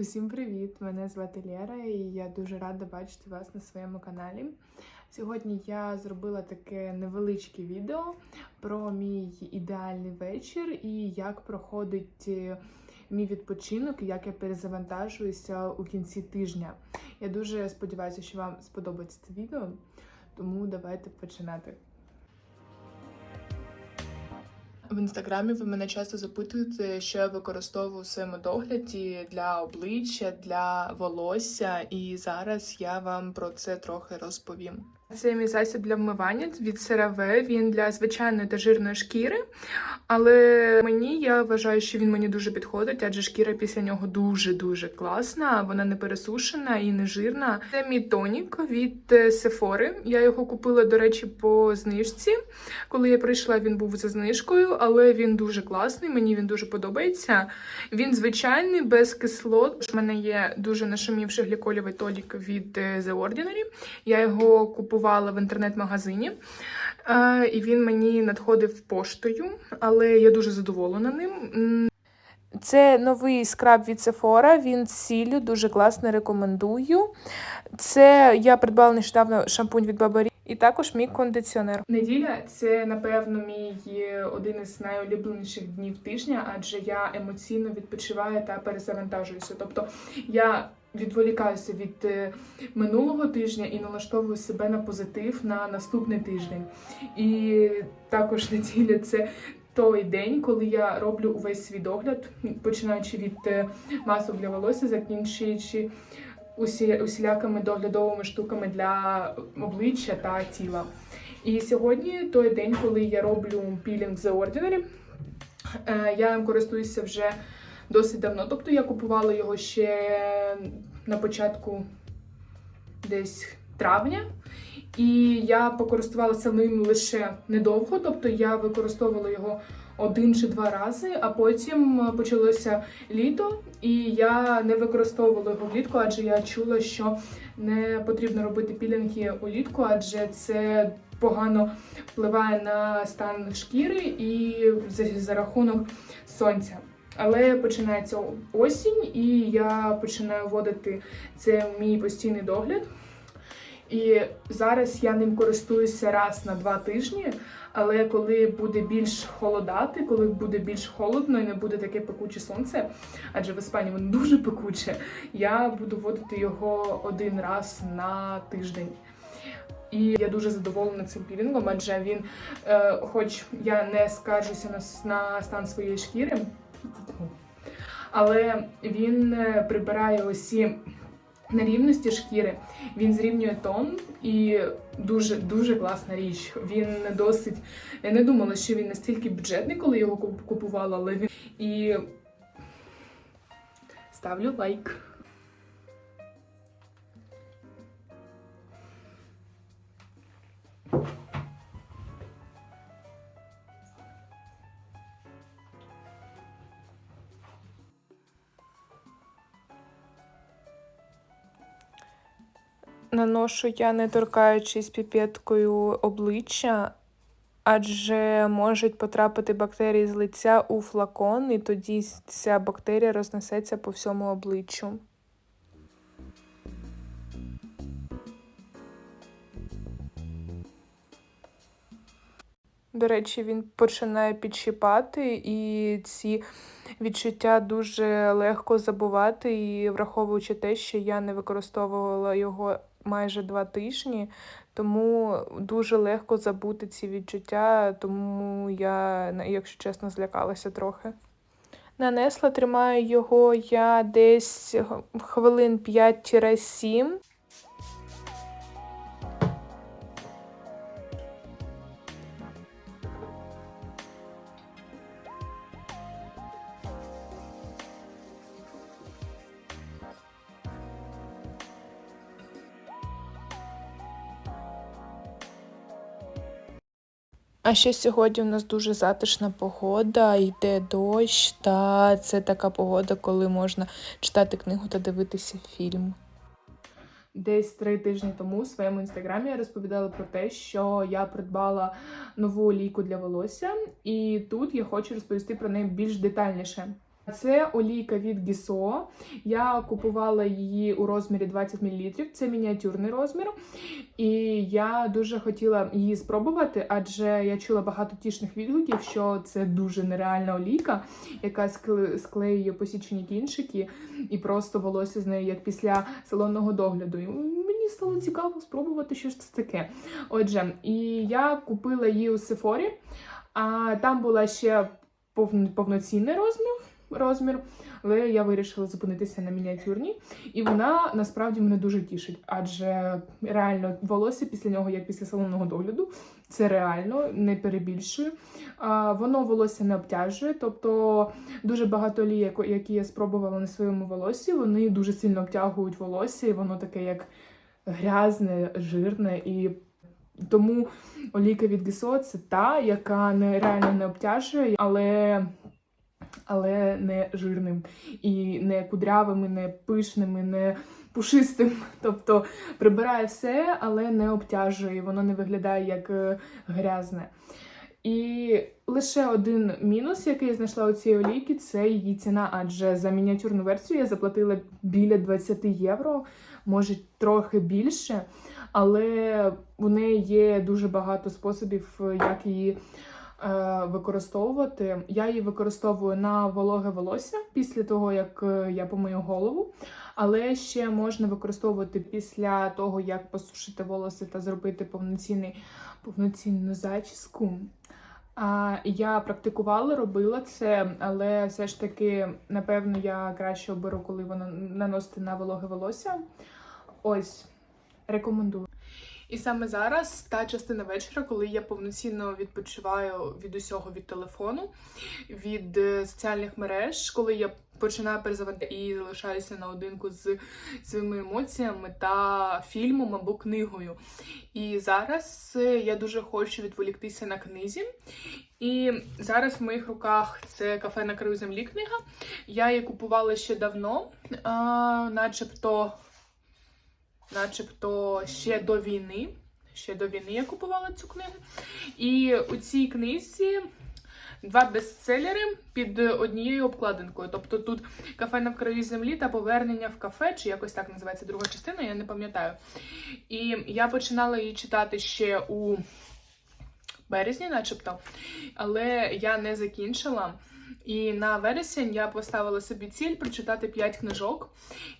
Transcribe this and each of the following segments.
Усім привіт! Мене звати Лєра і я дуже рада бачити вас на своєму каналі. Сьогодні я зробила таке невеличке відео про мій ідеальний вечір і як проходить е, мій відпочинок, і як я перезавантажуюся у кінці тижня. Я дуже сподіваюся, що вам сподобається це відео, тому давайте починати. В інстаграмі ви мене часто запитуєте, що я використовую в своєму догляді для обличчя, для волосся, і зараз я вам про це трохи розповім. Це мій засіб для вмивання від CeraVe. Він для звичайної та жирної шкіри. Але мені я вважаю, що він мені дуже підходить, адже шкіра після нього дуже-дуже класна. Вона не пересушена і не жирна. Це мій тонік від Sephora. Я його купила, до речі, по знижці. Коли я прийшла, він був за знижкою, але він дуже класний. Мені він дуже подобається. Він звичайний, без кислот. У мене є дуже нашумівший гліколівий тонік від е, The Ordinary. Я його купувала в інтернет-магазині. Е, І він мені надходив поштою, але я дуже задоволена ним. Це новий скраб від Sephora, він з сіллю, дуже класний, рекомендую. Це я придбала нещодавно шампунь від Бабарі. І також мій кондиціонер. Неділя це напевно мій один із найулюбленіших днів тижня, адже я емоційно відпочиваю та перезавантажуюся. Тобто я відволікаюся від е, минулого тижня і налаштовую себе на позитив на наступний тиждень. І також неділя це той день, коли я роблю увесь свій догляд, починаючи від е, масок для волосся, закінчуючи усі, усілякими доглядовими штуками для обличчя та тіла. І сьогодні той день, коли я роблю пілінг The Ordinary. Е, Я їм користуюся вже досить давно. Тобто я купувала його ще на початку десь травня. І я покористувалася ним лише недовго, тобто я використовувала його один чи два рази, а потім почалося літо, і я не використовувала його влітку, адже я чула, що не потрібно робити пілінги улітку, адже це погано впливає на стан шкіри і за, за рахунок сонця. Але починається осінь, і я починаю вводити це мій постійний догляд. І зараз я ним користуюся раз на два тижні. Але коли буде більш холодати, коли буде більш холодно і не буде таке пекуче сонце, адже в Іспанії воно дуже пекуче, я буду вводити його один раз на тиждень. І я дуже задоволена цим пілінгом, адже він, е, хоч я не скаржуся на, на стан своєї шкіри, але він е, прибирає усі нерівності шкіри, він зрівнює тон і дуже дуже класна річ. Він досить. Я не думала, що він настільки бюджетний, коли його купувала, але він і ставлю лайк. Наношу я не торкаючись піпеткою обличчя, адже можуть потрапити бактерії з лиця у флакон, і тоді ця бактерія рознесеться по всьому обличчю. До речі, він починає підщипати, і ці відчуття дуже легко забувати. І враховуючи те, що я не використовувала його майже два тижні, тому дуже легко забути ці відчуття, тому я, якщо чесно, злякалася трохи. Нанесла, тримаю його я десь хвилин 5-7. А ще сьогодні у нас дуже затишна погода, йде дощ, та це така погода, коли можна читати книгу та дивитися фільм. Десь три тижні тому у своєму інстаграмі я розповідала про те, що я придбала нову ліку для волосся, і тут я хочу розповісти про неї більш детальніше. Це олійка від Гісо. Я купувала її у розмірі 20 мл. Це мініатюрний розмір. І я дуже хотіла її спробувати, адже я чула багато тішних відгуків, що це дуже нереальна олійка, яка склеює посічені кінчики, і просто волосся з нею як після салонного догляду. І мені стало цікаво спробувати, що ж це таке. Отже, і я купила її у Сефорі, а там була ще повн- повноцінний розмір. Розмір, але я вирішила зупинитися на мініатюрній, і вона насправді мене дуже тішить, адже реально волосся після нього, як після салонного догляду, це реально не перебільшую. Воно волосся не обтяжує, тобто дуже багато олій, які я спробувала на своєму волоссі, вони дуже сильно обтягують волосся, і воно таке як грязне, жирне і. Тому олійка від Гісо це та, яка не реально не обтяжує, але, але не жирним і не кудрявим, і не пишним, і не пушистим. Тобто прибирає все, але не обтяжує, воно не виглядає як е, грязне. І лише один мінус, який я знайшла у цій олійки, це її ціна, адже за мініатюрну версію я заплатила біля 20 євро, може трохи більше, але у неї є дуже багато способів, як її е, використовувати. Я її використовую на вологе волосся після того, як е, я помию голову. Але ще можна використовувати після того, як посушити волосся та зробити повноцінний, повноцінну зачіску. Я практикувала, робила це, але все ж таки, напевно, я краще оберу, коли воно наносити на вологе волосся. Ось, рекомендую. І саме зараз та частина вечора, коли я повноцінно відпочиваю від усього від телефону, від е, соціальних мереж, коли я починаю перезавати і залишаюся наодинку з своїми емоціями та фільмом або книгою. І зараз е, я дуже хочу відволіктися на книзі. І зараз в моїх руках це кафе на краю землі книга. Я її купувала ще давно, а, начебто начебто ще до війни. Ще до війни я купувала цю книгу. І у цій книзі два бестселери під однією обкладинкою. Тобто тут кафе на краю землі та повернення в кафе, чи якось так називається друга частина, я не пам'ятаю. І я починала її читати ще у березні, начебто, але я не закінчила. І на вересень я поставила собі ціль прочитати 5 книжок.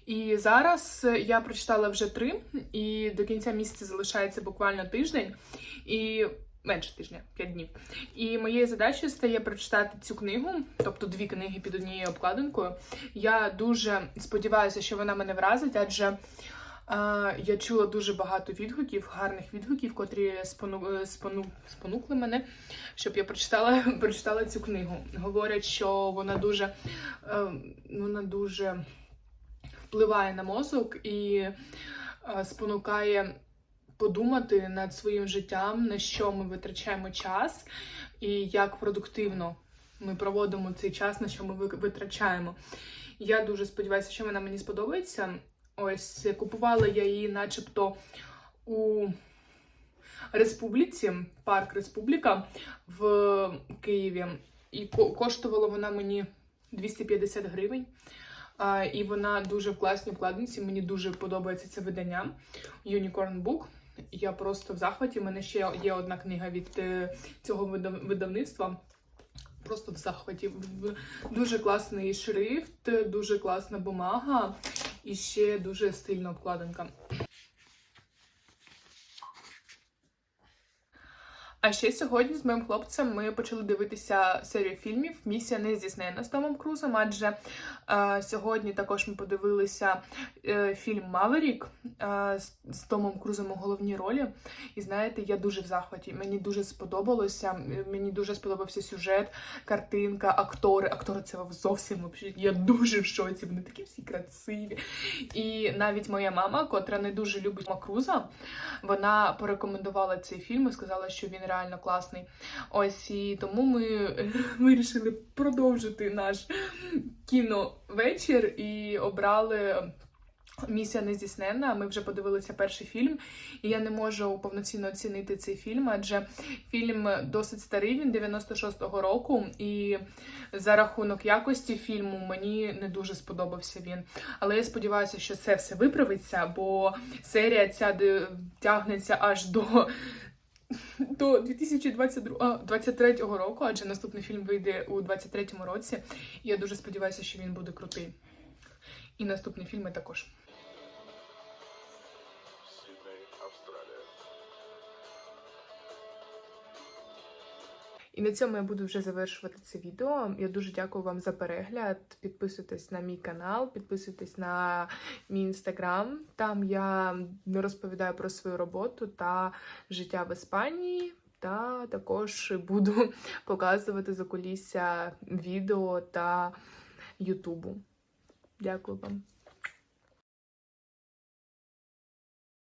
І зараз я прочитала вже 3, і до кінця місяця залишається буквально тиждень. І менше тижня, 5 днів. І моєю задачею стає прочитати цю книгу, тобто дві книги під однією обкладинкою. Я дуже сподіваюся, що вона мене вразить, адже. Я чула дуже багато відгуків, гарних відгуків, котрі спону, спону, спонукли мене, щоб я прочитала, прочитала цю книгу. Говорять, що вона дуже, е, вона дуже впливає на мозок і е, спонукає подумати над своїм життям, на що ми витрачаємо час і як продуктивно ми проводимо цей час, на що ми витрачаємо. Я дуже сподіваюся, що вона мені сподобається. Ось купувала я її, начебто, у Республіці, парк Республіка в Києві. І коштувала вона мені 250 гривень. І вона дуже в класній вкладинці. Мені дуже подобається це видання Unicorn Book. Я просто в захваті. У мене ще є одна книга від е, цього видав- видавництва. Просто в захваті. Дуже класний шрифт, дуже класна бумага і ще дуже стильна обкладинка. А ще сьогодні з моїм хлопцем ми почали дивитися серію фільмів Місія не здійснена з Томом Крузом, адже е, сьогодні також ми подивилися е, фільм Маверік е, з, з Томом Крузом у головній ролі. І знаєте, я дуже в захваті. Мені дуже сподобалося. Мені дуже сподобався сюжет, картинка, актори. Актори це зовсім. Я дуже в шоці. Вони такі всі красиві. І навіть моя мама, котра не дуже любить Круза, вона порекомендувала цей фільм і сказала, що він реально класний. Ось і тому ми вирішили продовжити наш кіновечір і обрали Місія нездійсненна. Ми вже подивилися перший фільм, і я не можу повноцінно оцінити цей фільм, адже фільм досить старий, він 96-го року, і за рахунок якості фільму мені не дуже сподобався він. Але я сподіваюся, що це все виправиться, бо серія ця тягнеться аж до. До 2023 року, адже наступний фільм вийде у 2023 році. І я дуже сподіваюся, що він буде крутий. І наступні фільми також. І на цьому я буду вже завершувати це відео. Я дуже дякую вам за перегляд. Підписуйтесь на мій канал, підписуйтесь на мій інстаграм. Там я розповідаю про свою роботу та життя в Іспанії. Та також буду показувати закулісся відео та Ютубу. Дякую вам.